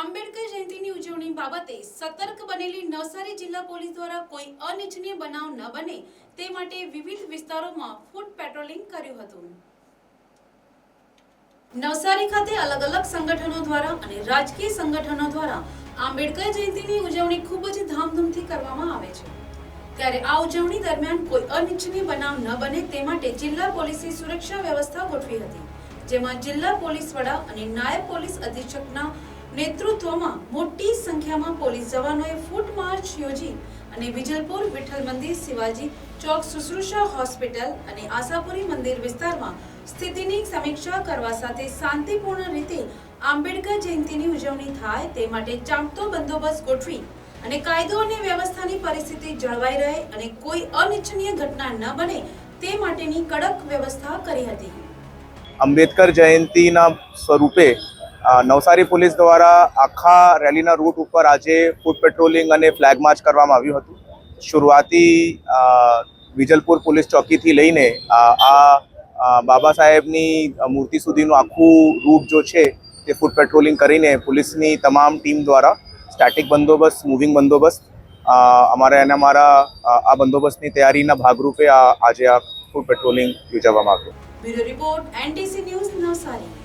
આંબેડકર જયંતિની ઉજવણી બાબતે સતર્ક બનેલી નવસારી જિલ્લા પોલીસ દ્વારા કોઈ અનિચ્છનીય બનાવ ન બને તે માટે વિવિધ વિસ્તારોમાં ફૂટ પેટ્રોલિંગ કર્યું હતું. નવસારી ખાતે અલગ અલગ સંગઠનો દ્વારા અને રાજકીય સંગઠનો દ્વારા આંબેડકર જયંતિની ઉજવણી ખૂબ જ ધામધૂમથી કરવામાં આવે છે. ત્યારે આ ઉજવણી દરમિયાન કોઈ અનિચ્છનીય બનાવ ન બને તે માટે જિલ્લા પોલીસે સુરક્ષા વ્યવસ્થા ગોઠવી હતી, જેમાં જિલ્લા પોલીસ વડા અને નાયબ પોલીસ અધિક્ષકના નેતૃત્વમાં મોટી સંખ્યામાં પોલીસ જવાનોએ ફૂટ માર્ચ યોજી અને વિજલપુર વિઠ્ઠલ મંદિર શિવાજી ચોક શુશ્રુષા હોસ્પિટલ અને આશાપુરી મંદિર વિસ્તારમાં સ્થિતિની સમીક્ષા કરવા સાથે શાંતિપૂર્ણ રીતે આંબેડકર જયંતિની ઉજવણી થાય તે માટે ચાંપતો બંદોબસ્ત ગોઠવી અને કાયદો અને વ્યવસ્થાની પરિસ્થિતિ જળવાઈ રહે અને કોઈ અનિચ્છનીય ઘટના ન બને તે માટેની કડક વ્યવસ્થા કરી હતી. આંબેડકર જયંતિના સ્વરૂપે નવસારી પોલીસ દ્વારા આખા રેલીના રૂટ ઉપર આજે ફૂટ પેટ્રોલિંગ અને ફ્લેગ માર્ચ કરવામાં આવ્યું હતું. શરૂઆતી વિજલપુર પોલીસ ચોકીથી લઈને આ બાબા સાહેબની મૂર્તિ સુધીનું આખું રૂટ જો છે તે ફૂટ પેટ્રોલિંગ કરીને પોલીસની તમામ ટીમ દ્વારા સ્ટેટિક બંદોબસ્ત, મૂવિંગ બંદોબસ્ત અમારે અને અમારા આ બંદોબસ્તની તૈયારીના ભાગરૂપે આજે આ ફૂટ પેટ્રોલિંગ યોજવામાં આવ્યું. Report, NTC news Navsari.